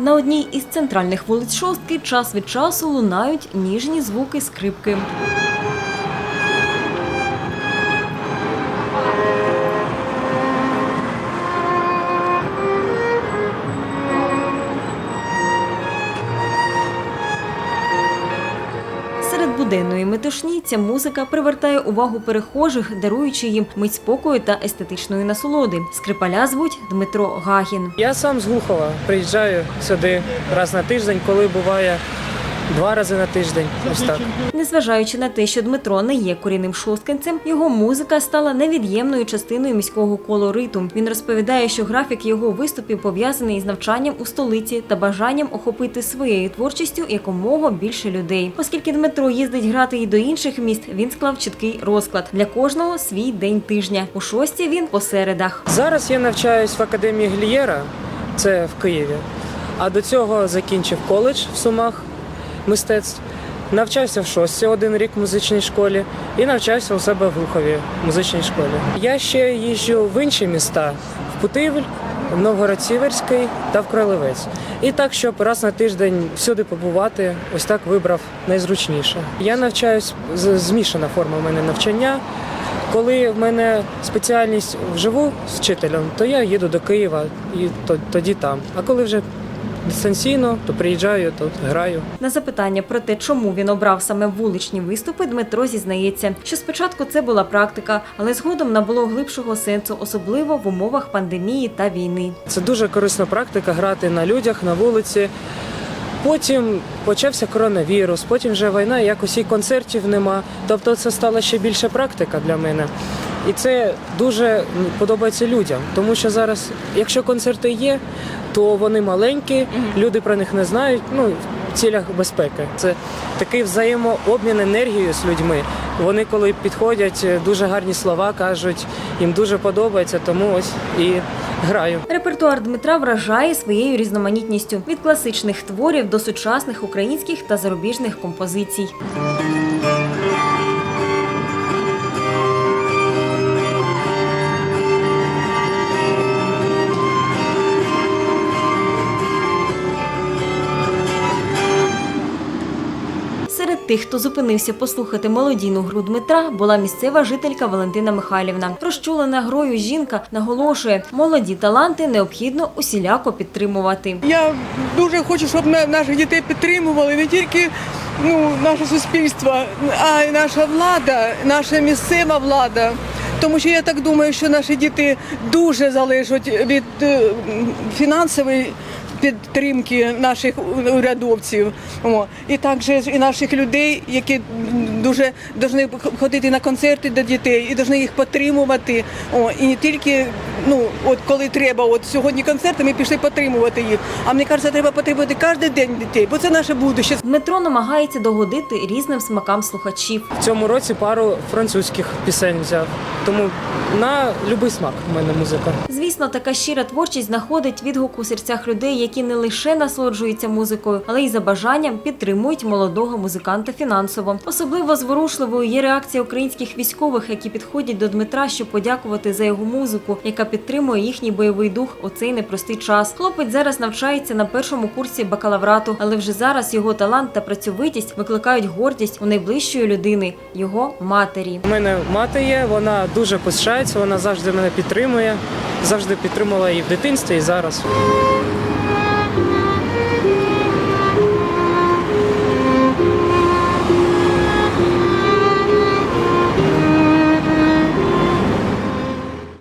На одній із центральних вулиць шостки час від часу лунають ніжні звуки скрипки. Серед метушні ця музика привертає увагу перехожих, даруючи їм мить спокою та естетичної насолоди. Скрипаля звуть Дмитро Гагін. Я сам з Глухова приїжджаю сюди раз на тиждень, коли буває два рази на тиждень. Ось так. Незважаючи на те, що Дмитро не є корінним шосткинцем, його музика стала невід'ємною частиною міського колориту. Він розповідає, що графік його виступів пов'язаний із навчанням у столиці та бажанням охопити своєю творчістю якомога більше людей. Оскільки Дмитро їздить грати і до інших міст, він склав чіткий розклад для кожного свій день тижня. У шості він по середах. Зараз я навчаюсь в академії Глієра, це в Києві. А до цього закінчив коледж в Сумах мистецтв. Навчався в шості один рік в музичній школі і навчався у себе в Глухові в музичній школі. Я ще їжджу в інші міста в Путивль, в Новгород-Сіверський та в Кролевець. І так, щоб раз на тиждень всюди побувати, ось так вибрав найзручніше. Я навчаюсь змішана форма в мене навчання. Коли в мене спеціальність вживу з вчителем, то я їду до Києва і тоді там. А коли вже дистанційно, то приїжджаю, тут граю. На запитання про те, чому він обрав саме вуличні виступи, Дмитро зізнається, що спочатку це була практика, але згодом набуло глибшого сенсу, особливо в умовах пандемії та війни. Це дуже корисна практика грати на людях, на вулиці. Потім почався коронавірус, потім вже війна, якось і концертів нема. Тобто це стала ще більше практика для мене. І це дуже подобається людям, тому що зараз, якщо концерти є, то вони маленькі, люди про них не знають. Ну, в цілях безпеки. Це такий взаємообмін енергією з людьми. Вони, коли підходять, е, дуже гарні слова кажуть, їм дуже подобається, тому ось і граю. Репертуар Дмитра вражає своєю різноманітністю від класичних творів до сучасних українських та зарубіжних композицій. Тих, хто зупинився послухати мелодійну гру Дмитра, була місцева жителька Валентина Михайлівна. Розчулена грою жінка наголошує, молоді таланти необхідно усіляко підтримувати. Я дуже хочу, щоб наших дітей підтримували не тільки ну, наше суспільство, а й наша влада, наша місцева влада. Тому що я так думаю, що наші діти дуже залежать від е, фінансової підтримки наших урядовців. О. І також і наших людей, які дуже повинні ходити на концерти до дітей і повинні їх підтримувати. О. І не тільки ну, от коли треба, от сьогодні концерти, ми пішли підтримувати їх. А мені кажеться, треба підтримувати кожен день дітей, бо це наше будуще. Дмитро намагається догодити різним смакам слухачів. В цьому році пару французьких пісень взяв. Тому на будь-який смак в мене музика. Звісно, така щира творчість знаходить відгук у серцях людей, які не лише насолоджуються музикою, але й за бажанням підтримують молодого музиканта фінансово. Особливо зворушливою є реакція українських військових, які підходять до Дмитра, щоб подякувати за його музику, яка підтримує їхній бойовий дух у цей непростий час. Хлопець зараз навчається на першому курсі бакалаврату, але вже зараз його талант та працьовитість викликають гордість у найближчої людини його матері. У мене мати є, вона дуже пишається, вона завжди мене підтримує, завжди підтримувала і в дитинстві, і зараз.